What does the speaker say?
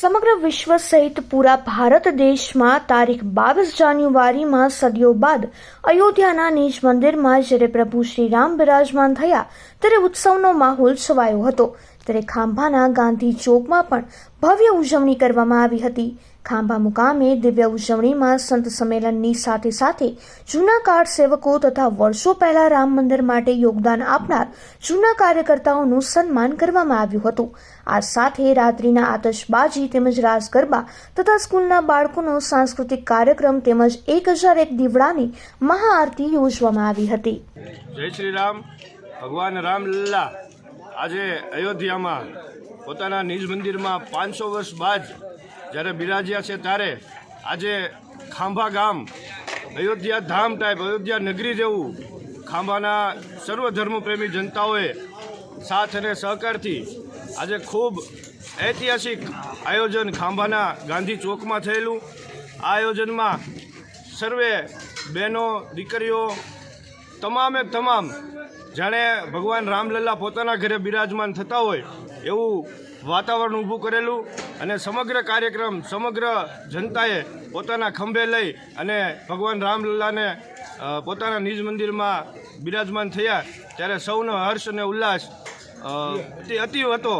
સમગ્ર વિશ્વ સહિત પૂરા ભારત દેશમાં તારીખ બાવીસ જાન્યુઆરીમાં સદીઓ બાદ અયોધ્યાના નિજ મંદિરમાં જ્યારે પ્રભુ શ્રી રામ બિરાજમાન થયા ત્યારે ઉત્સવનો માહોલ છવાયો હતો. ત્યારે ખાંભાના ગાંધી ચોકમાં પણ ભવ્ય ઉજવણી કરવામાં આવી હતી. ખાંભા મુકામે દિવ્ય ઉજવણીમાં સંત સંમેલનની સાથે સાથે જૂના કાર સેવકો તથા વર્ષો પહેલા રામ મંદિર માટે યોગદાન આપનાર જૂના કાર્યકર્તાઓનું સન્માન કરવામાં આવ્યું હતું. આ સાથે રાત્રિના આતશબાજી તેમજ રાસ ગરબા તથા સ્કૂલના બાળકોનો સાંસ્કૃતિક કાર્યક્રમ તેમજ એક હજાર એક દીવડાની મહાઆરતી યોજવામાં આવી હતી. જય શ્રી રામ. ભગવાન રામલલ્લા. આજે અયોધ્યામાં પોતાના નિજ મંદિરમાં પાંચસો વર્ષ બાદ જ્યારે બિરાજ્યા છે ત્યારે આજે ખાંભા ગામ, અયોધ્યા ધામ ટાઈપ અયોધ્યા નગરી જેવું ખાંભાના સર્વ ધર્મપ્રેમી જનતાઓએ સાથ અને સહકારથી આજે ખૂબ ઐતિહાસિક આયોજન ખાંભાના ગાંધી ચોકમાં થયેલું. આ આયોજનમાં સર્વે બહેનો, દીકરીઓ, તમામે તમામ જાણે ભગવાન રામલલ્લા પોતાના ઘરે બિરાજમાન થતા હોય એવું વાતાવરણ ઊભું કરેલું અને સમગ્ર કાર્યક્રમ સમગ્ર જનતાએ પોતાના ખંભે લઈ અને ભગવાન રામલલ્લાને પોતાના નિજ મંદિરમાં બિરાજમાન થયા ત્યારે સૌનો હર્ષ અને ઉલ્લાસ અતિ હતો.